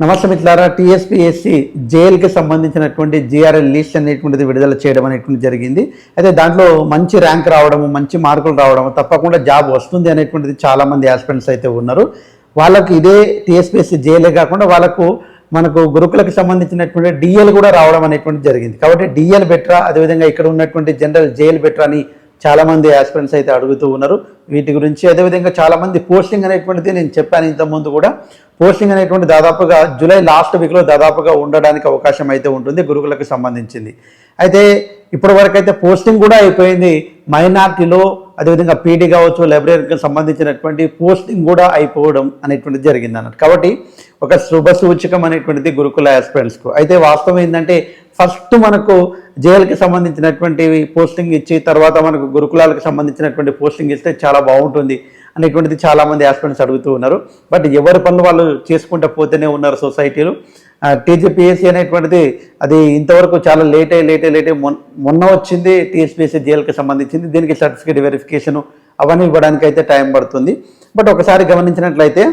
నమస్తే మిత్రులారా టీఎస్పీఎస్సి జైలుకి సంబంధించినటువంటి జిఆర్ఎల్ లిస్ట్ అనేటువంటిది విడుదల చేయడం అనేటువంటి జరిగింది. అయితే దాంట్లో మంచి ర్యాంక్ రావడము మంచి మార్కులు రావడము తప్పకుండా జాబ్ వస్తుంది అనేటువంటిది చాలామంది ఆస్పిరెంట్స్ అయితే ఉన్నారు. వాళ్ళకు ఇదే టీఎస్పీఎస్సి జైలే కాకుండా వాళ్ళకు మనకు గురుకులకు సంబంధించినటువంటి డిఎల్ కూడా రావడం అనేటువంటి జరిగింది. కాబట్టి డిఎల్ బెటరా? అదేవిధంగా ఇక్కడ ఉన్నటువంటి జనరల్ జైలు బెటరా అని చాలామంది ఆస్పిరెంట్స్ అయితే అడుగుతూ ఉన్నారు. వీటి గురించి అదేవిధంగా చాలామంది పోస్టింగ్ అనేటువంటిది నేను చెప్పాను ఇంతకుముందు కూడా. పోస్టింగ్ అనేటువంటి దాదాపుగా జూలై లాస్ట్ వీక్లో దాదాపుగా ఉండడానికి అవకాశం అయితే ఉంటుంది గురుకులకు సంబంధించింది. అయితే ఇప్పటివరకైతే అయితే పోస్టింగ్ కూడా అయిపోయింది. మైనార్టీలో అదేవిధంగా పీడీ కావచ్చు లైబ్రరీకి సంబంధించినటువంటి పోస్టింగ్ కూడా అయిపోవడం అనేటువంటిది జరిగింది అన్నట్టు. కాబట్టి ఒక శుభ సూచకం అనేటువంటిది గురుకుల ఆస్పిరెంట్స్కు అయితే వాస్తవం ఏంటంటే ఫస్ట్ మనకు జైలుకి సంబంధించినటువంటి పోస్టింగ్ ఇచ్చి తర్వాత మనకు గురుకులాలకు సంబంధించినటువంటి పోస్టింగ్ ఇస్తే చాలా బాగుంటుంది అనేటువంటిది చాలామంది ఆస్పిరెంట్స్ అడుగుతూ ఉన్నారు. బట్ ఎవరి పనులు వాళ్ళు చేసుకుంటూ పోతూనే ఉన్నారు సొసైటీలు. టీజీపీఎస్సీ అనేటువంటిది అది ఇంతవరకు చాలా లేట్ అయ్యి లేట్ అయ్యి లేట్ అయ్యి మొన్న మొన్న వచ్చింది టీఎస్పీఎస్సీ జేఎల్కి సంబంధించింది దీనికి సర్టిఫికేట్ వెరిఫికేషన్ అవన్నీ ఇవ్వడానికి అయితే టైం పడుతుంది. బట్ ఒకసారి గమనించినట్లయితే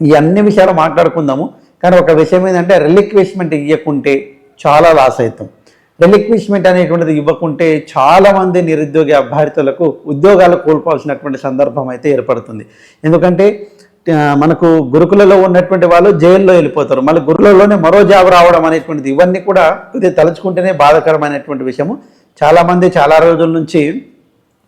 ఈ అన్ని విషయాలు మాట్లాడుకుందాము. కానీ ఒక విషయం ఏంటంటే రిలిక్విష్మెంట్ ఇవ్వకుంటే చాలా లాస్ అవుతాం రిలిక్విష్మెంట్ అనేటువంటిది ఇవ్వకుంటే చాలామంది నిరుద్యోగి అభ్యర్థులకు ఉద్యోగాలు కోల్పోవాల్సినటువంటి సందర్భం అయితే ఏర్పడుతుంది. ఎందుకంటే మనకు గురుకులలో ఉన్నటువంటి వాళ్ళు జైల్లో వెళ్ళిపోతారు. మళ్ళీ గురుకులలోనే మరో జాబ్ రావడం అనేటువంటిది ఇవన్నీ కూడా ఇది తలుచుకుంటేనే బాధాకరమైనటువంటి విషయము. చాలామంది చాలా రోజుల నుంచి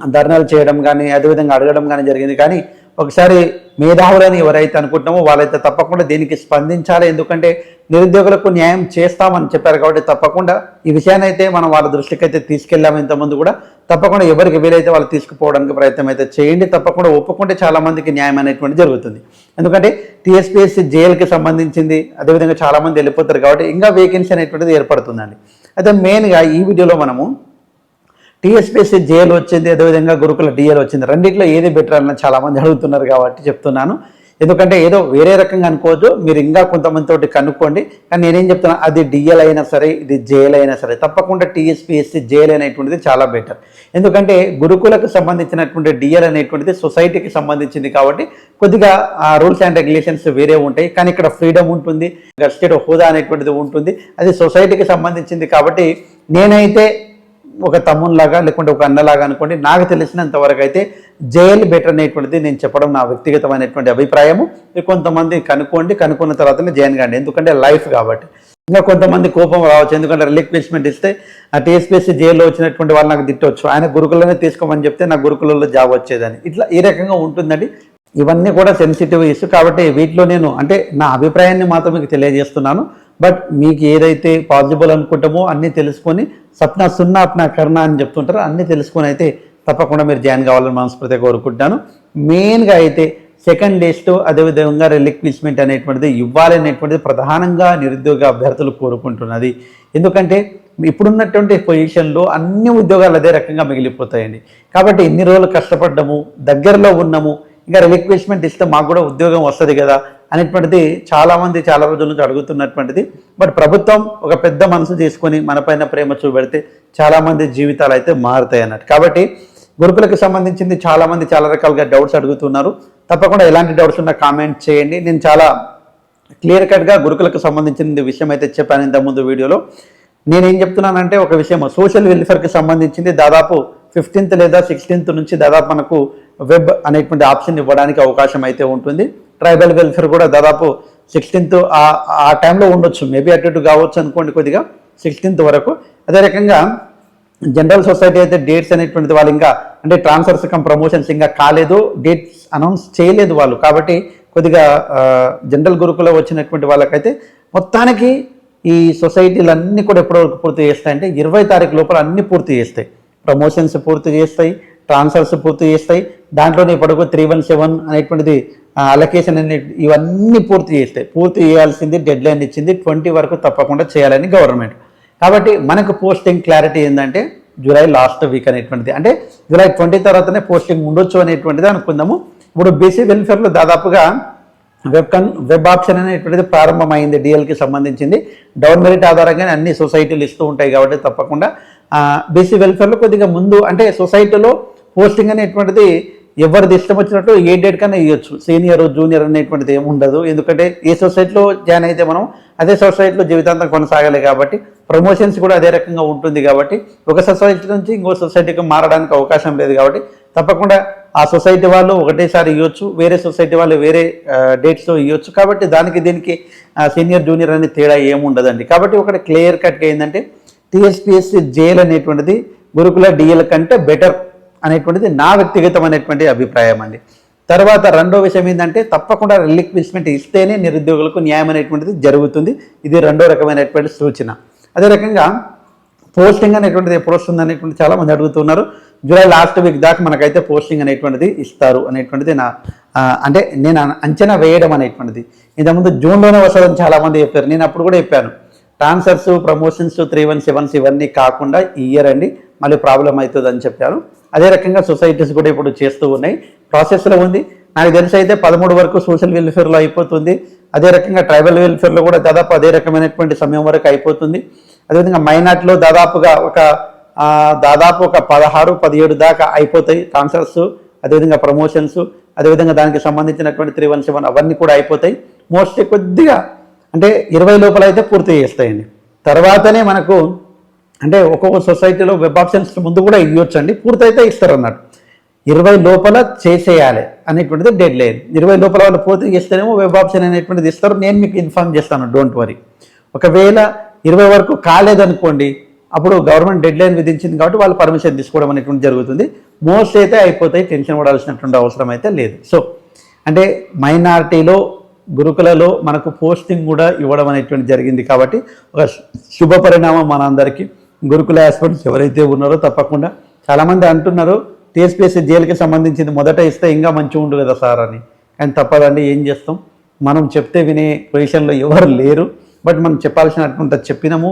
ధర్నాలు చేయడం కానీ అదేవిధంగా అడగడం కానీ జరిగింది. కానీ ఒకసారి మేధావులని ఎవరైతే అనుకుంటున్నామో వాళ్ళైతే తప్పకుండా దీనికి స్పందించాలి. ఎందుకంటే నిరుద్యోగులకు న్యాయం చేస్తామని చెప్పారు కాబట్టి తప్పకుండా ఈ విషయాన్ని అయితే మనం వాళ్ళ దృష్టికి అయితే తీసుకెళ్ళాము. ఇంతకుముందు కూడా తప్పకుండా ఎవరికి వీలైతే వాళ్ళు తీసుకుపోవడానికి ప్రయత్నం అయితే చేయండి. తప్పకుండా ఒప్పుకుంటే చాలామందికి న్యాయం అనేటువంటి జరుగుతుంది. ఎందుకంటే టీఎస్పీఎస్సీ జైలుకి సంబంధించింది అదేవిధంగా చాలామంది వెళ్ళిపోతారు కాబట్టి ఇంకా వేకెన్సీ అనేటువంటిది ఏర్పడుతుందండి. అయితే మెయిన్గా ఈ వీడియోలో మనము టీఎస్పీఎస్సీ జేఎల్ వచ్చింది అదేవిధంగా గురుకుల డిఎల్ వచ్చింది. రెండింటిలో ఏది బెటర్ అన్న చాలామంది అడుగుతున్నారు కాబట్టి చెప్తున్నాను. ఎందుకంటే ఏదో వేరే రకంగా అనుకోవద్దు. మీరు ఇంకా కొంతమంది తోటి కనుక్కోండి. కానీ నేనేం చెప్తున్నా అది డిఎల్ అయినా సరే ఇది జేఎల్ అయినా సరే తప్పకుండా టీఎస్పీఎస్సీ జేఎల్ అనేటువంటిది చాలా బెటర్ ఎందుకంటే గురుకులకు సంబంధించినటువంటి డిఎల్ అనేటువంటిది సొసైటీకి సంబంధించింది కాబట్టి కొద్దిగా ఆ రూల్స్ అండ్ రెగ్యులేషన్స్ వేరే ఉంటాయి. కానీ ఇక్కడ ఫ్రీడమ్ ఉంటుంది. స్టేట్ హోదా అనేటువంటిది ఉంటుంది. అది సొసైటీకి సంబంధించింది కాబట్టి నేనైతే ఒక తమ్మునిలాగా లేకుంటే ఒక అన్నలాగా అనుకోండి నాకు తెలిసినంత వరకు అయితే జైలు బెటర్ అనేటువంటిది నేను చెప్పడం నా వ్యక్తిగతమైనటువంటి అభిప్రాయము. కొంతమంది కనుక్కోండి కనుక్కున్న తర్వాతనే జైన్ కాండి. ఎందుకంటే లైఫ్ కాబట్టి. ఇంకా కొంతమంది కోపం రావచ్చు ఎందుకంటే రిలిక్విష్మెంట్ ఇస్తే ఆ టీఎస్పీఎస్సీ జైల్లో వచ్చినటువంటి వాళ్ళు నాకు తిట్టవచ్చు ఆయన గురుకులనే తీసుకోమని చెప్తే నా గురుకులలో జాబ్ వచ్చేదని. ఇట్లా ఈ రకంగా ఉంటుందండి. ఇవన్నీ కూడా సెన్సిటివ్ ఇష్యూ కాబట్టి వీటిలో నేను అంటే నా అభిప్రాయాన్ని మాత్రం మీకు తెలియజేస్తున్నాను. బట్ మీకు ఏదైతే పాసిబుల్ అనుకుంటామో అన్నీ తెలుసుకొని సప్నా సున్నా అప్నా కర్ణ అని చెప్తుంటారో అన్నీ తెలుసుకొని అయితే తప్పకుండా మీరు జాయిన్ కావాలని మనస్ఫూర్తిగా కోరుకుంటాను మెయిన్గా అయితే సెకండ్ లిస్ట్ అదేవిధంగా రిలిక్విష్మెంట్ అనేటువంటిది ఇవ్వాలనేటువంటిది ప్రధానంగా నిరుద్యోగ అభ్యర్థులు కోరుకుంటున్నది. ఎందుకంటే ఇప్పుడున్నటువంటి పొజిషన్లో అన్ని ఉద్యోగాలు అదే రకంగా మిగిలిపోతాయండి. కాబట్టి ఎన్ని రోజులు కష్టపడ్డము దగ్గరలో ఉన్నాము ఇంకా రిలిక్విష్మెంట్ ఇస్తే మాకు కూడా ఉద్యోగం వస్తుంది కదా అనేటువంటిది చాలామంది చాలా రోజుల నుంచి అడుగుతున్నటువంటిది. బట్ ప్రభుత్వం ఒక పెద్ద మనసు తీసుకొని మనపైన ప్రేమ చూపెడితే చాలామంది జీవితాలు అయితే మారుతాయి అన్నట్టు. కాబట్టి గురుకులకు సంబంధించింది చాలామంది చాలా రకాలుగా డౌట్స్ అడుగుతున్నారు. తప్పకుండా ఎలాంటి డౌట్స్ ఉన్నా కామెంట్ చేయండి. నేను చాలా క్లియర్ కట్గా గురుకులకు సంబంధించిన విషయం అయితే చెప్పాను ఇంతకుముందు వీడియోలో. నేనేం చెప్తున్నానంటే ఒక విషయం సోషల్ వెల్ఫేర్కి సంబంధించింది దాదాపు ఫిఫ్టీన్త్ లేదా సిక్స్టీన్త్ నుంచి దాదాపు మనకు వెబ్ అనేటువంటి ఆప్షన్ ఇవ్వడానికి అవకాశం అయితే ఉంటుంది. ట్రైబల్ వెల్ఫేర్ కూడా దాదాపు సిక్స్టీన్త్ ఆ టైంలో ఉండొచ్చు. మేబీ అటు ఇటు కావచ్చు అనుకోండి కొద్దిగా సిక్స్టీన్త్ వరకు. అదే రకంగా జనరల్ సొసైటీ అయితే డేట్స్ అనేటువంటిది వాళ్ళు ఇంకా అంటే ట్రాన్స్ఫర్స్ కమ్ ప్రమోషన్స్ ఇంకా కాలేదు. డేట్స్ అనౌన్స్ చేయలేదు వాళ్ళు. కాబట్టి కొద్దిగా జనరల్ గురుకుల వచ్చినటువంటి వాళ్ళకైతే మొత్తానికి ఈ సొసైటీలు కూడా ఎప్పటివరకు పూర్తి చేస్తాయంటే ఇరవై తారీఖు లోపల అన్ని పూర్తి చేస్తాయి. ప్రమోషన్స్ పూర్తి చేస్తాయి. ట్రాన్స్ఫర్స్ పూర్తి చేస్తాయి. దాంట్లోనే ఇప్పటికు త్రీ వన్ సెవెన్ అనేటువంటిది అలొకేషన్ అనే ఇవన్నీ పూర్తి చేస్తాయి. పూర్తి చేయాల్సింది డెడ్ లైన్ ఇచ్చింది. ట్వంటీ వరకు తప్పకుండా చేయాలని గవర్నమెంట్ కాబట్టి మనకు పోస్టింగ్ క్లారిటీ ఏంటంటే జూలై లాస్ట్ వీక్ అనేటువంటిది. అంటే జూలై ట్వంటీ తర్వాతనే పోస్టింగ్ ఉండొచ్చు అనేటువంటిది అనుకుందాము. ఇప్పుడు బీసీ వెల్ఫేర్లో దాదాపుగా వెబ్ కన్ వెబ్ ఆప్షన్ అనేటువంటిది ప్రారంభమైంది డిఎల్కి సంబంధించింది. డౌన్ మెరిట్ ఆధారంగానే అన్ని సొసైటీలు ఇస్తూ ఉంటాయి కాబట్టి తప్పకుండా. బీసీ వెల్ఫేర్లో కొద్దిగా ముందు అంటే సొసైటీలో పోస్టింగ్ అనేటువంటిది ఎవరిది ఇష్టం వచ్చినట్టు ఏ డేట్ కన్నా ఇవ్వచ్చు సీనియర్ జూనియర్ అనేటువంటిది ఏమి ఉండదు. ఎందుకంటే ఏ సొసైటీలో జాయిన్ అయితే మనం అదే సొసైటీలో జీవితాంతం కొనసాగాలి కాబట్టి ప్రమోషన్స్ కూడా అదే రకంగా ఉంటుంది కాబట్టి ఒక సొసైటీ నుంచి ఇంకో సొసైటీకి మారడానికి అవకాశం లేదు కాబట్టి తప్పకుండా ఆ సొసైటీ వాళ్ళు ఒకటేసారి ఇవ్వచ్చు వేరే సొసైటీ వాళ్ళు వేరే డేట్స్లో ఇవ్వచ్చు కాబట్టి దానికి దీనికి సీనియర్ జూనియర్ అనే తేడా ఏముండదండి కాబట్టి ఒకటి క్లియర్ కట్గా ఏంటంటే టీఎస్పిఎస్సి జేఎల్ అనేటువంటిది గురుకుల డిఎల్ కంటే బెటర్ అనేటువంటిది నా వ్యక్తిగతమైనటువంటి అభిప్రాయం అండి. తర్వాత రెండో విషయం ఏంటంటే తప్పకుండా రిలిక్విష్మెంట్ ఇస్తేనే నిరుద్యోగులకు న్యాయం అనేటువంటిది జరుగుతుంది. ఇది రెండో రకమైనటువంటి సూచన. అదే రకంగా పోస్టింగ్ అనేటువంటిది ఎప్పుడు వస్తుంది అనేటువంటి చాలా మంది అడుగుతున్నారు. జూలై లాస్ట్ వీక్ దాకా మనకైతే పోస్టింగ్ అనేటువంటిది ఇస్తారు అనేటువంటిది నా అంటే నేను అంచనా వేయడం అనేటువంటిది. ఇంతకుముందు జూన్లోనే వస్తుందని చాలామంది చెప్పారు. నేను అప్పుడు కూడా చెప్పాను. Transfers promotions three one sevens ఇవన్నీ కాకుండా ఇయర్ అండి. మళ్ళీ ప్రాబ్లం అవుతుంది అని చెప్పాను. అదే రకంగా సొసైటీస్ కూడా ఇప్పుడు చేస్తూ ఉన్నాయి. ప్రాసెస్లో ఉంది. నాకు తెలిసి అయితే పదమూడు వరకు సోషల్ వెల్ఫేర్లో అయిపోతుంది. అదే రకంగా ట్రైబల్ వెల్ఫేర్లో కూడా దాదాపు అదే రకమైనటువంటి సమయం వరకు అయిపోతుంది. అదేవిధంగా మైనార్టీలో దాదాపుగా ఒక దాదాపు ఒక పదహారు పదిహేడు దాకా అయిపోతాయి ట్రాన్స్ఫర్స్ అదేవిధంగా ప్రమోషన్స్ అదేవిధంగా దానికి సంబంధించినటువంటి త్రీ వన్ సెవెన్ అవన్నీ కూడా అయిపోతాయి. మోస్ట్లీ కొద్దిగా అంటే ఇరవై లోపల అయితే పూర్తి చేస్తాయండి. తర్వాతనే మనకు అంటే ఒక్కొక్క సొసైటీలో వెబ్ ఆప్షన్స్ ముందు కూడా ఇవ్వచ్చండి. పూర్తయితే ఇస్తారు అన్నట్టు ఇరవై లోపల చేసేయాలి అనేటువంటిది డెడ్ లైన్ ఇరవై లోపల వాళ్ళు పూర్తి చేస్తేనేమో వెబ్ ఆప్షన్ అనేటువంటిది ఇస్తారు. నేను మీకు ఇన్ఫార్మ్ చేస్తాను. డోంట్ వరీ ఒకవేళ ఇరవై వరకు కాలేదనుకోండి అప్పుడు గవర్నమెంట్ డెడ్ లైన్ విధించింది కాబట్టి వాళ్ళు పర్మిషన్ తీసుకోవడం అనేటువంటి జరుగుతుంది. మోస్ట్ అయితే అయిపోతాయి. టెన్షన్ పడాల్సినటువంటి అవసరం అయితే లేదు. సో అంటే మైనారిటీలో గురుకులలో మనకు పోస్టింగ్ కూడా ఇవ్వడం అనేటువంటి జరిగింది కాబట్టి ఒక శుభ పరిణామం మనందరికీ. గురుకుల హాస్పిటల్స్ ఎవరైతే ఉన్నారో తప్పకుండా. చాలామంది అంటున్నారు టీఎస్పీఎస్సీ జైలుకి సంబంధించింది మొదట ఇస్తే ఇంకా మంచిగా ఉండు కదా సార్ అని. కానీ తప్పదండి ఏం చేస్తాం? మనం చెప్తే వినే పొజిషన్లో ఎవరు లేరు. బట్ మనం చెప్పాల్సినటువంటి చెప్పినాము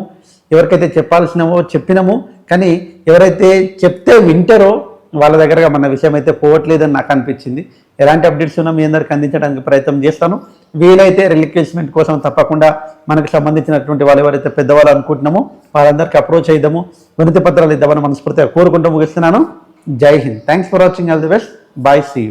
ఎవరికైతే చెప్పాల్సినవో చెప్పినాము. కానీ ఎవరైతే చెప్తే వింటారో వాళ్ళ దగ్గరగా మన విషయం అయితే పోవట్లేదని నాకు అనిపించింది. ఎలాంటి అప్డేట్స్ ఉన్నా మీ అందరికి అందించడానికి ప్రయత్నం చేస్తాను. వీలైతే రిలిక్వేస్మెంట్ కోసం తప్పకుండా మనకు సంబంధించినటువంటి వాళ్ళు ఎవరైతే పెద్దవాళ్ళు అనుకుంటున్నామో వాళ్ళందరికీ అప్రోచ్ అయిద్దాము వినతి పత్రాలు ఇద్దామని మనస్ఫూర్తిగా కోరుకుంటూ ముగిస్తున్నాను. జై Hind. Thanks for watching all the best bye see